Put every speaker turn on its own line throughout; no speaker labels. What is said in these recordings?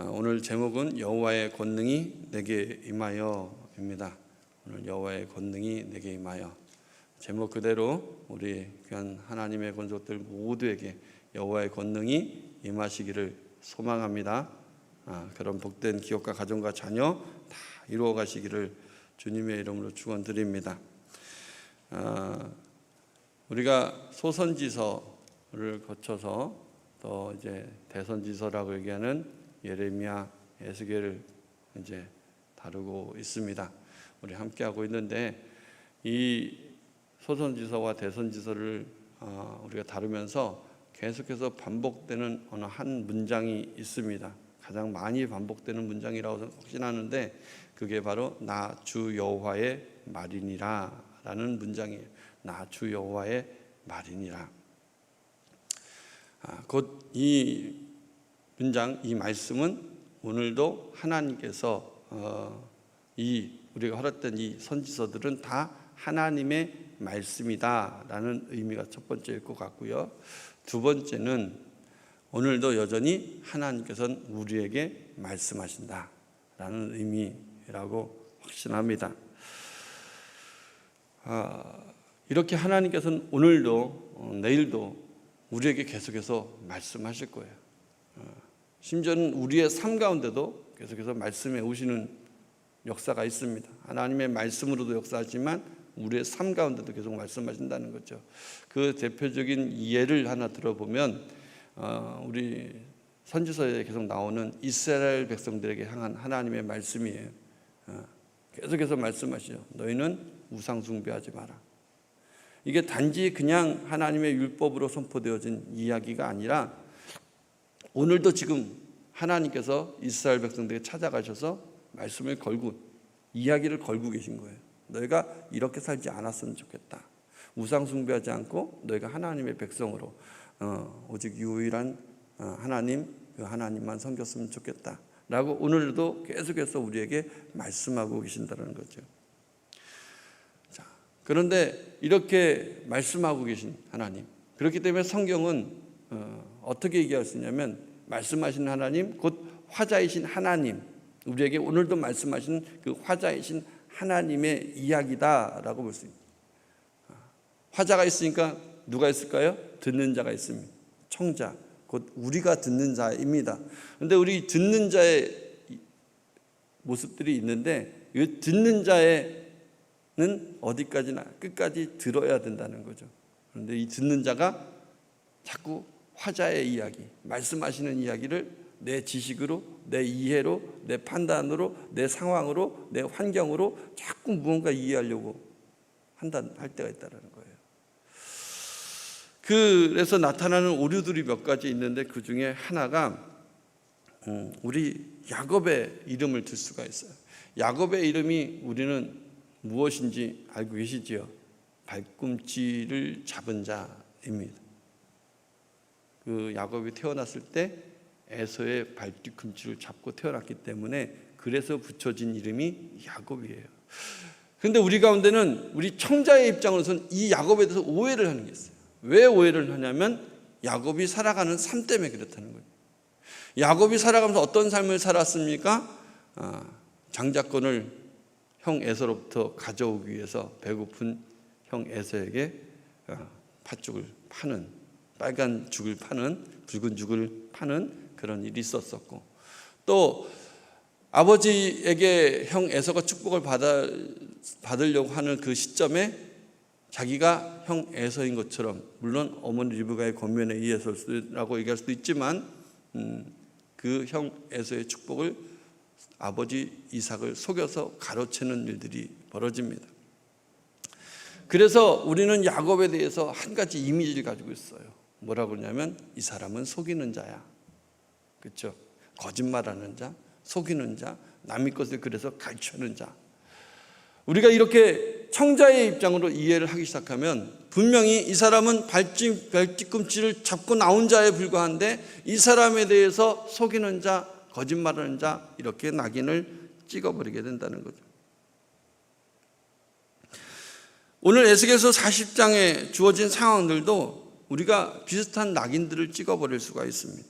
어, 오늘 제목은 여호와의 권능이 내게 임하여입니다. 오늘 여호와의 권능이 내게 임하여 제목 그대로 우리 귀한 하나님의 권속들 모두에게 여호와의 권능이 임하시기를 소망합니다. 아, 그런 복된 기업과 가정과 자녀 다 이루어 가시기를 주님의 이름으로 축원드립니다. 아, 우리가 소선지서를 거쳐서 또 이제 대선지서라고 얘기하는 예레미야, 에스겔을 이제 다루고 있습니다. 우리 함께 하고 있는데 이 소선지서와 대선지서를 어, 우리가 다루면서 계속해서 반복되는 어느 한 문장이 있습니다. 가장 많이 반복되는 문장이라고 확신하는데 그게 바로 나 주 여호와의 말이니라라는 문장이에요. 나 주 여호와의 말이니라. 아, 곧이 문장, 이 말씀은 오늘도 하나님께서 어, 이 우리가 허락된 이 선지서들은 다 하나님의 말씀이다라는 의미가 첫 번째일 것 같고요. 두 번째는 오늘도 여전히 하나님께서는 우리에게 말씀하신다라는 의미라고 확신합니다. 아, 이렇게 하나님께서는 오늘도 어, 내일도 우리에게 계속해서 말씀하실 거예요. 어, 심지어는 우리의 삶 가운데도 계속해서 말씀해 오시는 역사가 있습니다. 하나님의 말씀으로도 역사하지만 우리의 삶 가운데도 계속 말씀하신다는 거죠. 그 대표적인 예를 하나 들어보면 어, 우리 선지서에 계속 나오는 이스라엘 백성들에게 향한 하나님의 말씀이에요. 어, 계속해서 말씀하시죠. 너희는 우상 숭배하지 마라. 이게 단지 그냥 하나님의 율법으로 선포되어진 이야기가 아니라 오늘도 지금 하나님께서 이스라엘 백성들에게 찾아가셔서 말씀을 걸고 이야기를 걸고 계신 거예요. 너희가 이렇게 살지 않았으면 좋겠다. 우상 숭배하지 않고 너희가 하나님의 백성으로 어, 오직 유일한 어, 하나님 그 하나님만 섬겼으면 좋겠다. 라고 오늘도 계속해서 우리에게 말씀하고 계신다는 거죠. 자, 그런데 이렇게 말씀하고 계신 하나님. 그렇기 때문에 성경은 어, 어떻게 얘기할 수 있냐면 말씀하시는 하나님 곧 화자이신 하나님 우리에게 오늘도 말씀하시는 그 화자이신 하나님의 이야기다라고 볼 수 있습니다. 화자가 있으니까 누가 있을까요? 듣는 자가 있습니다. 청자 곧 우리가 듣는 자입니다. 그런데 우리 듣는 자의 모습들이 있는데 이 듣는 자에는 어디까지나 끝까지 들어야 된다는 거죠. 그런데 이 듣는 자가 자꾸 화자의 이야기, 말씀하시는 이야기를 내 지식으로, 내 이해로, 내 판단으로, 내 상황으로, 내 환경으로 자꾸 무언가 이해하려고 한다 할 때가 있다는 거예요. 그래서 나타나는 오류들이 몇 가지 있는데 그 중에 하나가 음, 우리 야곱의 이름을 들 수가 있어요. 야곱의 이름이 우리는 무엇인지 알고 계시지요? 발꿈치를 잡은 자입니다. 그 야곱이 태어났을 때 에서의 발뒤꿈치를 잡고 태어났기 때문에 그래서 붙여진 이름이 야곱이에요. 그런데 우리 가운데는 우리 청자의 입장으로서는 이 야곱에 대해서 오해를 하는 게 있어요. 왜 오해를 하냐면 야곱이 살아가는 삶 때문에 그렇다는 거예요. 야곱이 살아가면서 어떤 삶을 살았습니까? 아, 장자권을 형 에서로부터 가져오기 위해서 배고픈 형 에서에게 아, 팥죽을 파는 빨간 죽을 파는 붉은 죽을 파는 그런 일이 있었었고 또 아버지에게 형 에서가 축복을 받으려고 하는 그 시점에 자기가 형 에서인 것처럼 물론 어머니 리브가의 권면에 의해서라고 얘기할 수도 있지만 음, 그 형 에서의 축복을 아버지 이삭을 속여서 가로채는 일들이 벌어집니다. 그래서 우리는 야곱에 대해서 한 가지 이미지를 가지고 있어요. 뭐라고 그러냐면 이 사람은 속이는 자야. 그렇죠? 거짓말하는 자, 속이는 자, 남의 것을 그래서 갈취하는 자. 우리가 이렇게 청자의 입장으로 이해를 하기 시작하면 분명히 이 사람은 발뒤, 발뒤꿈치를 잡고 나온 자에 불과한데 이 사람에 대해서 속이는 자, 거짓말하는 자 이렇게 낙인을 찍어버리게 된다는 거죠. 오늘 에스겔서 40장에 주어진 상황들도 우리가 비슷한 낙인들을 찍어버릴 수가 있습니다.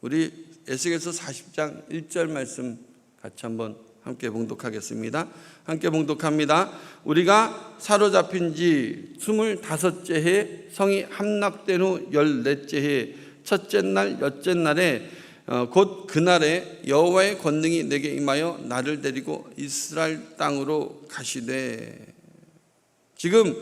우리 에스겔서 40장 1절 말씀 같이 한번 함께 봉독하겠습니다. 함께 봉독합니다. 우리가 사로잡힌 지 스물다섯째 해 성이 함락된 후 열넷째 해 첫째 날 여째 날에 어, 곧 그날에 여호와의 권능이 내게 임하여 나를 데리고 이스라엘 땅으로 가시되 지금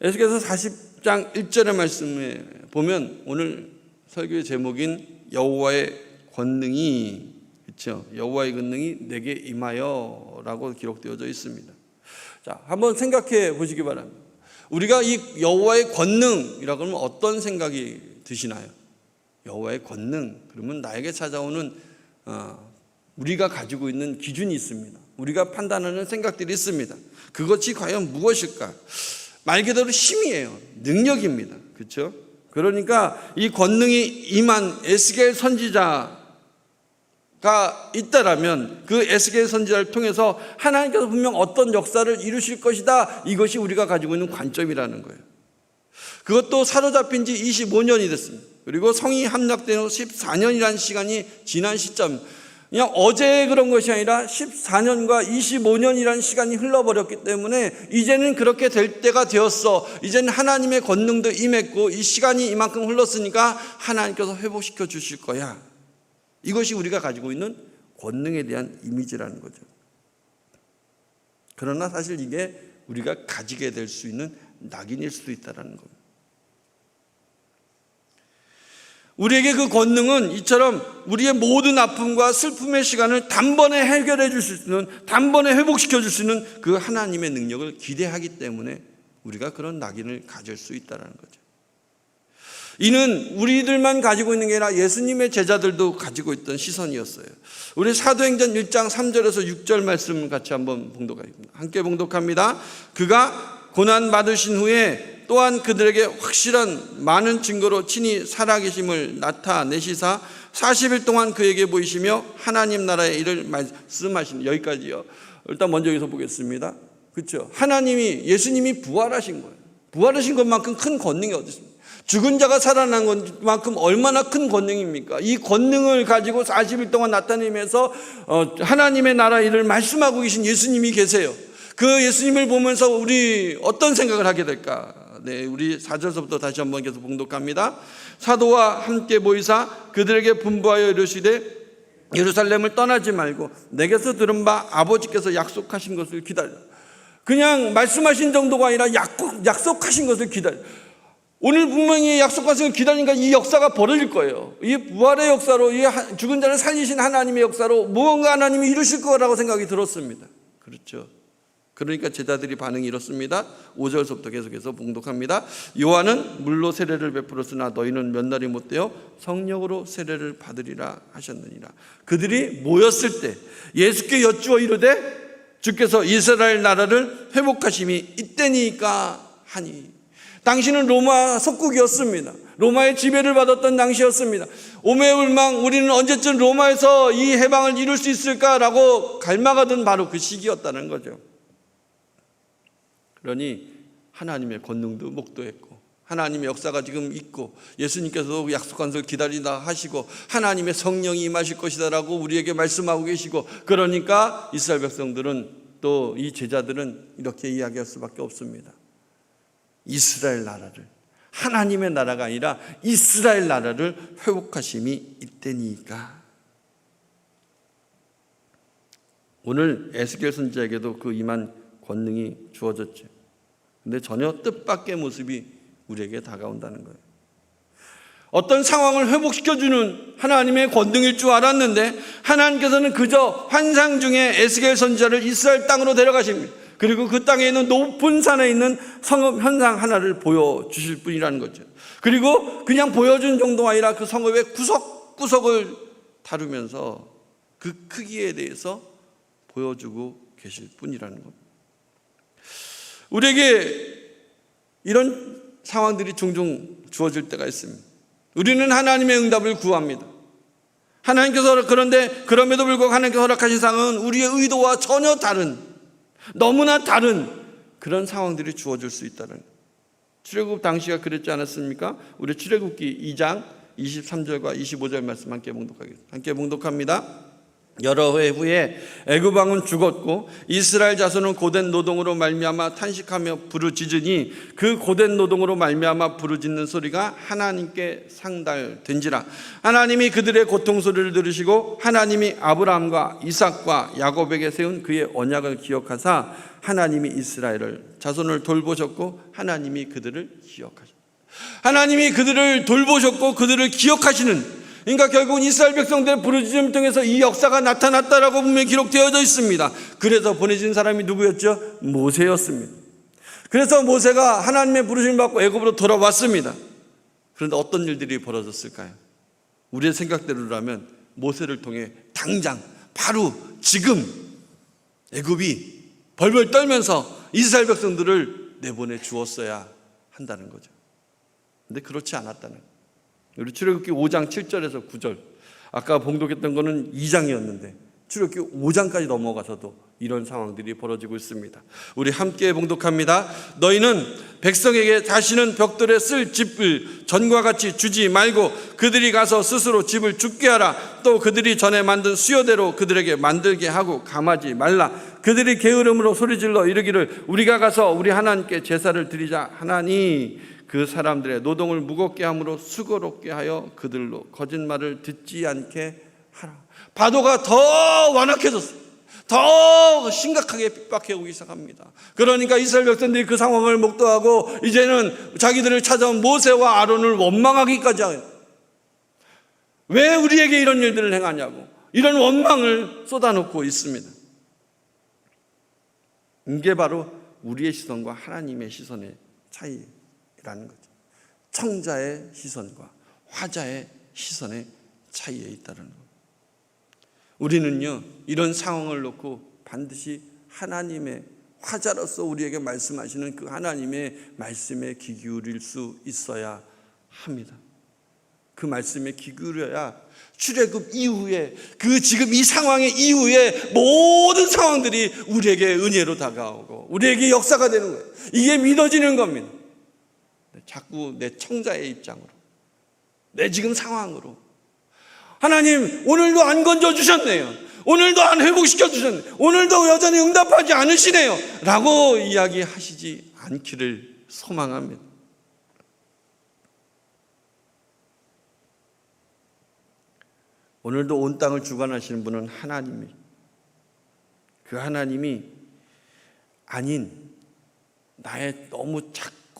에스겔서 40 장 1절의 말씀에 보면 오늘 설교의 제목인 여호와의 권능이 그렇죠. 여호와의 권능이 내게 임하여라고 기록되어져 있습니다. 자, 한번 생각해 보시기 바랍니다. 우리가 이 여호와의 권능이라고 하면 어떤 생각이 드시나요? 여호와의 권능 그러면 나에게 찾아오는 어, 우리가 가지고 있는 기준이 있습니다. 우리가 판단하는 생각들이 있습니다. 그것이 과연 무엇일까? 말 그대로 힘이에요. 능력입니다. 그렇죠? 그러니까 이 권능이 임한 에스겔 선지자가 있다라면 그 에스겔 선지자를 통해서 하나님께서 분명 어떤 역사를 이루실 것이다. 이것이 우리가 가지고 있는 관점이라는 거예요. 그것도 사로잡힌 지 25년이 됐습니다. 그리고 성이 함락된 후 14년이라는 시간이 지난 시점. 그냥 어제 그런 것이 아니라 14년과 25년이라는 시간이 흘러버렸기 때문에 이제는 그렇게 될 때가 되었어. 이제는 하나님의 권능도 임했고 이 시간이 이만큼 흘렀으니까 하나님께서 회복시켜 주실 거야. 이것이 우리가 가지고 있는 권능에 대한 이미지라는 거죠. 그러나 사실 이게 우리가 가지게 될 수 있는 낙인일 수도 있다는 겁니다. 우리에게 그 권능은 이처럼 우리의 모든 아픔과 슬픔의 시간을 단번에 해결해 줄 수 있는, 단번에 회복시켜 줄 수 있는 그 하나님의 능력을 기대하기 때문에 우리가 그런 낙인을 가질 수 있다는 거죠. 이는 우리들만 가지고 있는 게 아니라 예수님의 제자들도 가지고 있던 시선이었어요. 우리 사도행전 1장 3절에서 6절 말씀 같이 한번 봉독하겠습니다. 함께 봉독합니다. 그가 고난 받으신 후에 또한 그들에게 확실한 많은 증거로 친히 살아계심을 나타내시사 40일 동안 그에게 보이시며 하나님 나라의 일을 말씀하신 여기까지요. 일단 먼저 여기서 보겠습니다. 그렇죠? 하나님이 예수님이 부활하신 거예요. 부활하신 것만큼 큰 권능이 어디 있습니까? 죽은 자가 살아난 것만큼 얼마나 큰 권능입니까? 이 권능을 가지고 40일 동안 나타내면서 어, 하나님의 나라 일을 말씀하고 계신 예수님이 계세요. 그 예수님을 보면서 우리 어떤 생각을 하게 될까? 네, 우리 4절서부터 다시 한번 계속 봉독합니다. 사도와 함께 보이사 그들에게 분부하여 이르시되 예루살렘을 떠나지 말고 내게서 들은 바 아버지께서 약속하신 것을 기다려. 그냥 말씀하신 정도가 아니라 약속, 약속하신 것을 기다려. 오늘 분명히 약속하신 걸 기다리니까 이 역사가 벌어질 거예요. 이 부활의 역사로, 이 죽은 자를 살리신 하나님의 역사로 무언가 하나님이 이루실 거라고 생각이 들었습니다. 그렇죠. 그러니까 제자들이 반응이 이렇습니다. 5절서부터 계속해서 봉독합니다. 요한은 물로 세례를 베풀었으나 너희는 몇 날이 못 되어 성령으로 세례를 받으리라 하셨느니라. 그들이 모였을 때 예수께 여쭈어 이르되 주께서 이스라엘 나라를 회복하심이 이때니까 하니 당신은 로마 속국이었습니다. 로마의 지배를 받았던 당시였습니다. 오매울망 우리는 언제쯤 로마에서 이 해방을 이룰 수 있을까라고 갈망하던 바로 그 시기였다는 거죠. 그러니 하나님의 권능도 목도했고 하나님의 역사가 지금 있고 예수님께서도 약속한 것을 기다리다 하시고 하나님의 성령이 임하실 것이다라고 우리에게 말씀하고 계시고 그러니까 이스라엘 백성들은 또 이 제자들은 이렇게 이야기할 수밖에 없습니다. 이스라엘 나라를 하나님의 나라가 아니라 이스라엘 나라를 회복하심이 이때니까 오늘 에스겔 선지자에게도 그 임한 권능이 주어졌죠. 근데 전혀 뜻밖의 모습이 우리에게 다가온다는 거예요. 어떤 상황을 회복시켜주는 하나님의 권능일 줄 알았는데 하나님께서는 그저 환상 중에 에스겔 선지자를 이스라엘 땅으로 데려가십니다. 그리고 그 땅에 있는 높은 산에 있는 성읍 현상 하나를 보여주실 뿐이라는 거죠. 그리고 그냥 보여준 정도가 아니라 그 성읍의 구석구석을 다루면서 그 크기에 대해서 보여주고 계실 뿐이라는 겁니다. 우리에게 이런 상황들이 종종 주어질 때가 있습니다. 우리는 하나님의 응답을 구합니다. 하나님께서 그런데 그럼에도 불구하고 하나님께서 허락하신 상은 우리의 의도와 전혀 다른 너무나 다른 그런 상황들이 주어질 수 있다는 출애굽 당시가 그랬지 않았습니까? 우리 출애굽기 2장 23절과 25절 말씀 함께 봉독하겠습니다. 함께 봉독합니다. 여러 해 후에 애굽 왕은 죽었고 이스라엘 자손은 고된 노동으로 말미암아 탄식하며 부르짖으니 그 고된 노동으로 말미암아 부르짖는 소리가 하나님께 상달된지라 하나님이 그들의 고통 소리를 들으시고 하나님이 아브라함과 이삭과 야곱에게 세운 그의 언약을 기억하사 하나님이 이스라엘을 자손을 돌보셨고 하나님이 그들을 기억하셨다. 하나님이 그들을 돌보셨고 그들을 기억하시는 그러니까 결국은 이스라엘 백성들의 부르짖음을 통해서 이 역사가 나타났다라고 분명히 기록되어져 있습니다. 그래서 보내진 사람이 누구였죠? 모세였습니다. 그래서 모세가 하나님의 부르심을 받고 애굽으로 돌아왔습니다. 그런데 어떤 일들이 벌어졌을까요? 우리의 생각대로라면 모세를 통해 당장 바로 지금 애굽이 벌벌 떨면서 이스라엘 백성들을 내보내 주었어야 한다는 거죠. 근데 그렇지 않았다는 거예요. 우리 출애굽기 5장 7절에서 9절. 아까 봉독했던 거는 2장이었는데 출애굽기 5장까지 넘어가서도 이런 상황들이 벌어지고 있습니다. 우리 함께 봉독합니다. 너희는 백성에게 다시는 벽돌에 쓸 집을 전과 같이 주지 말고 그들이 가서 스스로 집을 죽게 하라. 또 그들이 전에 만든 수요대로 그들에게 만들게 하고 감하지 말라. 그들이 게으름으로 소리질러 이르기를 우리가 가서 우리 하나님께 제사를 드리자 하나니 그 사람들의 노동을 무겁게 함으로 수고롭게 하여 그들로 거짓말을 듣지 않게 하라. 파도가 더 완악해졌어요. 더 심각하게 핍박해 오기 시작합니다. 그러니까 이스라엘 백성들이 그 상황을 목도하고 이제는 자기들을 찾아온 모세와 아론을 원망하기까지 해요. 왜 우리에게 이런 일들을 행하냐고 이런 원망을 쏟아놓고 있습니다. 이게 바로 우리의 시선과 하나님의 시선의 차이 라는 거죠. 청자의 시선과 화자의 시선의 차이에 있다는 것. 우리는요 이런 상황을 놓고 반드시 하나님의 화자로서 우리에게 말씀하시는 그 하나님의 말씀에 귀 기울일 수 있어야 합니다. 그 말씀에 귀 기울여야 출애굽 이후에 그 지금 이 상황의 이후에 모든 상황들이 우리에게 은혜로 다가오고 우리에게 역사가 되는 거예요. 이게 믿어지는 겁니다. 자꾸 내 청자의 입장으로 내 지금 상황으로 하나님 오늘도 안 건져 주셨네요. 오늘도 안 회복시켜 주셨네요. 오늘도 여전히 응답하지 않으시네요. 라고 이야기하시지 않기를 소망합니다. 오늘도 온 땅을 주관하시는 분은 하나님이 그 하나님이 아닌 나의 너무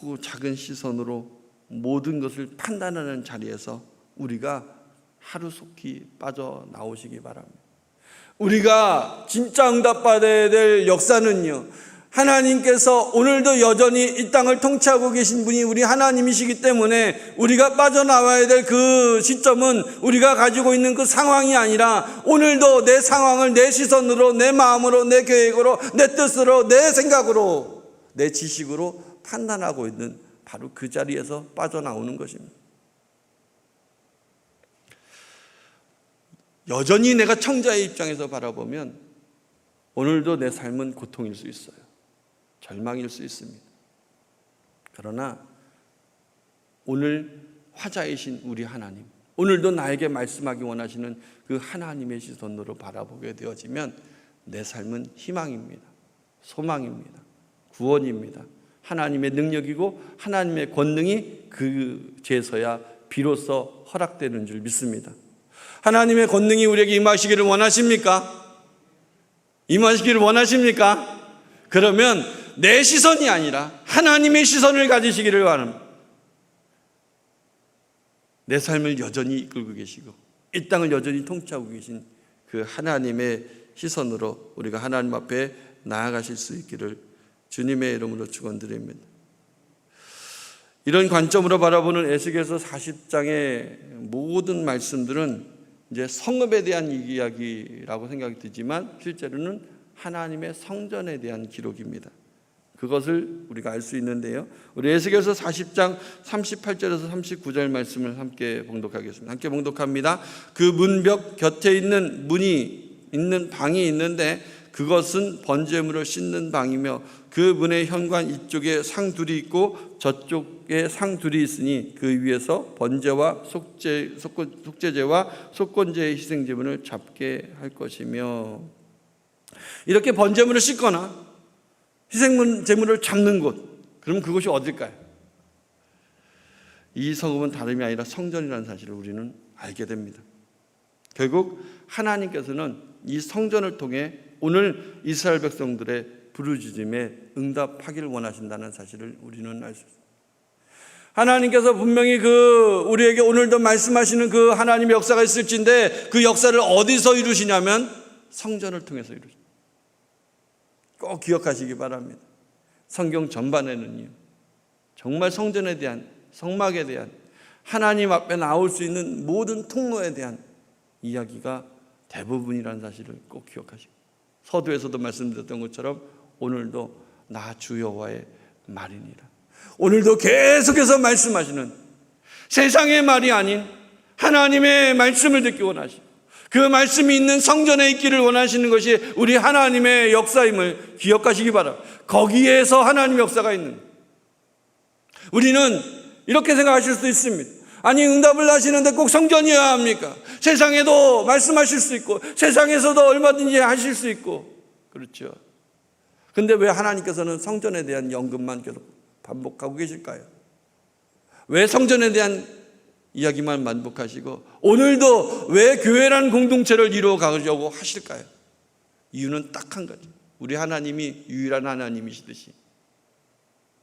작고 작은 시선으로 모든 것을 판단하는 자리에서 우리가 하루속히 빠져나오시기 바랍니다. 우리가 진짜 응답받아야 될 역사는요. 하나님께서 오늘도 여전히 이 땅을 통치하고 계신 분이 우리 하나님이시기 때문에 우리가 빠져나와야 될 그 시점은 우리가 가지고 있는 그 상황이 아니라 오늘도 내 상황을 내 시선으로 내 마음으로 내 계획으로 내 뜻으로 내 생각으로 내 지식으로 판단하고 있는 바로 그 자리에서 빠져나오는 것입니다. 여전히 내가 청자의 입장에서 바라보면 오늘도 내 삶은 고통일 수 있어요. 절망일 수 있습니다. 그러나 오늘 화자이신 우리 하나님, 오늘도 나에게 말씀하기 원하시는 그 하나님의 시선으로 바라보게 되어지면 내 삶은 희망입니다. 소망입니다. 구원입니다. 하나님의 능력이고 하나님의 권능이 그 제서야 비로소 허락되는 줄 믿습니다. 하나님의 권능이 우리에게 임하시기를 원하십니까? 임하시기를 원하십니까? 그러면 내 시선이 아니라 하나님의 시선을 가지시기를 바랍니다. 내 삶을 여전히 이끌고 계시고 이 땅을 여전히 통치하고 계신 그 하나님의 시선으로 우리가 하나님 앞에 나아가실 수 있기를 주님의 이름으로 축원드립니다. 이런 관점으로 바라보는 에스겔서 40장의 모든 말씀들은 이제 성읍에 대한 이야기라고 생각이 들지만 실제로는 하나님의 성전에 대한 기록입니다. 그것을 우리가 알 수 있는데요. 우리 에스겔서 40장 38절에서 39절 말씀을 함께 봉독하겠습니다. 함께 봉독합니다. 그 문벽 곁에 있는 문이 있는 방이 있는데 그것은 번제물을 씻는 방이며 그 문의 현관 이쪽에 상 둘이 있고 저쪽에 상 둘이 있으니 그 위에서 번제와 속죄, 속죄제와 속건제의 희생제물을 잡게 할 것이며 이렇게 번제물을 씻거나 희생제물을 잡는 곳 그럼 그곳이 어딜까요? 이 성읍은 다름이 아니라 성전이라는 사실을 우리는 알게 됩니다. 결국 하나님께서는 이 성전을 통해 오늘 이스라엘 백성들의 부르짖음에 응답하기를 원하신다는 사실을 우리는 알 수 있습니다. 하나님께서 분명히 그 우리에게 오늘도 말씀하시는 그 하나님의 역사가 있을진데 그 역사를 어디서 이루시냐면 성전을 통해서 이루십니다. 꼭 기억하시기 바랍니다. 성경 전반에는요. 정말 성전에 대한 성막에 대한 하나님 앞에 나올 수 있는 모든 통로에 대한 이야기가 대부분이라는 사실을 꼭 기억하시고 서두에서도 말씀드렸던 것처럼 오늘도 나 주여와의 말이니라. 오늘도 계속해서 말씀하시는 세상의 말이 아닌 하나님의 말씀을 듣기 원하시고 그 말씀이 있는 성전에 있기를 원하시는 것이 우리 하나님의 역사임을 기억하시기 바랍니다. 거기에서 하나님의 역사가 있는 우리는 이렇게 생각하실 수 있습니다. 아니 응답을 하시는데 꼭 성전이어야 합니까? 세상에도 말씀하실 수 있고 세상에서도 얼마든지 하실 수 있고 그렇죠. 근데 왜 하나님께서는 성전에 대한 연금만 계속 반복하고 계실까요? 왜 성전에 대한 이야기만 반복하시고 오늘도 왜 교회라는 공동체를 이루어 가려고 하실까요? 이유는 딱 한 가지. 우리 하나님이 유일한 하나님이시듯이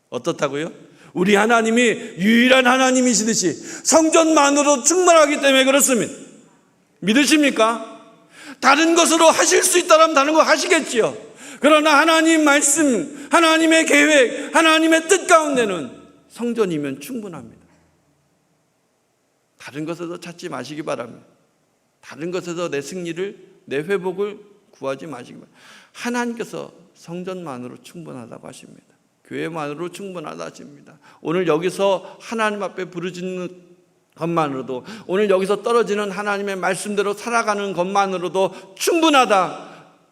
어떻다고요? 우리 하나님이 유일한 하나님이시듯이 성전만으로 충분하기 때문에 그렇습니다. 믿으십니까? 다른 것으로 하실 수 있다면 다른 거 하시겠지요. 그러나 하나님 말씀, 하나님의 계획, 하나님의 뜻 가운데는 성전이면 충분합니다. 다른 것에서 찾지 마시기 바랍니다. 다른 것에서 내 승리를, 내 회복을 구하지 마시기 바랍니다. 하나님께서 성전만으로 충분하다고 하십니다. 교회만으로 충분하다 하십니다. 오늘 여기서 하나님 앞에 부르짖는 것만으로도 오늘 여기서 떨어지는 하나님의 말씀대로 살아가는 것만으로도 충분하다.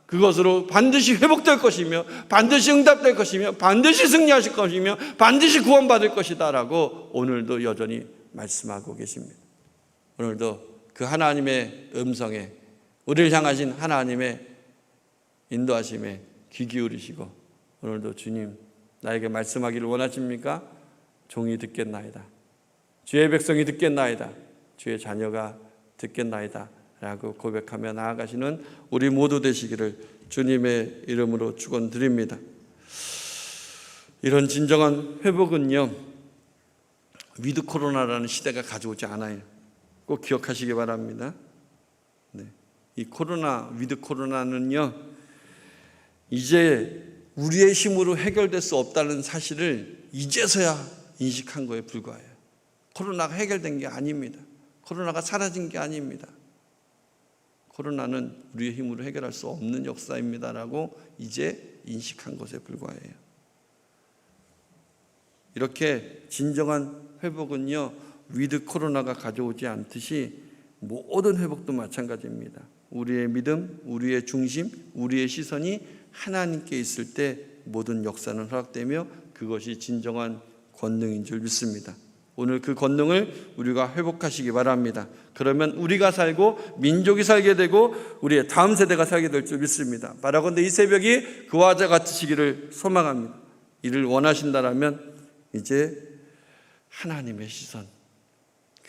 그것으로 반드시 회복될 것이며 반드시 응답될 것이며 반드시 승리하실 것이며 반드시 구원받을 것이다라고 오늘도 여전히 말씀하고 계십니다. 오늘도 그 하나님의 음성에 우리를 향하신 하나님의 인도하심에 귀 기울이시고 오늘도 주님 나에게 말씀하기를 원하십니까? 종이 듣겠나이다. 주의 백성이 듣겠나이다. 주의 자녀가 듣겠나이다. 라고 고백하며 나아가시는 우리 모두 되시기를 주님의 이름으로 축원드립니다. 이런 진정한 회복은요. 위드 코로나라는 시대가 가져오지 않아요. 꼭 기억하시기 바랍니다. 네. 이 코로나 위드 코로나는요. 이제 우리의 힘으로 해결될 수 없다는 사실을 이제서야 인식한 거에 불과해요. 코로나가 해결된 게 아닙니다. 코로나가 사라진 게 아닙니다. 코로나는 우리의 힘으로 해결할 수 없는 역사입니다라고 이제 인식한 것에 불과해요. 이렇게 진정한 회복은요, 위드 코로나가 가져오지 않듯이 모든 회복도 마찬가지입니다. 우리의 믿음, 우리의 중심, 우리의 시선이 하나님께 있을 때 모든 역사는 허락되며 그것이 진정한 권능인 줄 믿습니다. 오늘 그 권능을 우리가 회복하시기 바랍니다. 그러면 우리가 살고 민족이 살게 되고 우리의 다음 세대가 살게 될 줄 믿습니다. 바라건대 이 새벽이 그와 같으시기를 소망합니다. 이를 원하신다라면 이제 하나님의 시선,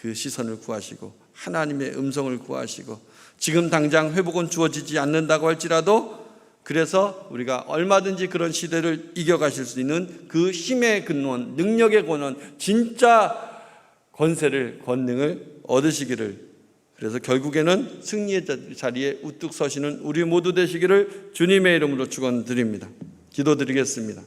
그 시선을 구하시고 하나님의 음성을 구하시고 지금 당장 회복은 주어지지 않는다고 할지라도 그래서 우리가 얼마든지 그런 시대를 이겨가실 수 있는 그 힘의 근원, 능력의 근원, 진짜 권세를, 권능을 얻으시기를 그래서 결국에는 승리의 자리에 우뚝 서시는 우리 모두 되시기를 주님의 이름으로 축원드립니다. 기도드리겠습니다.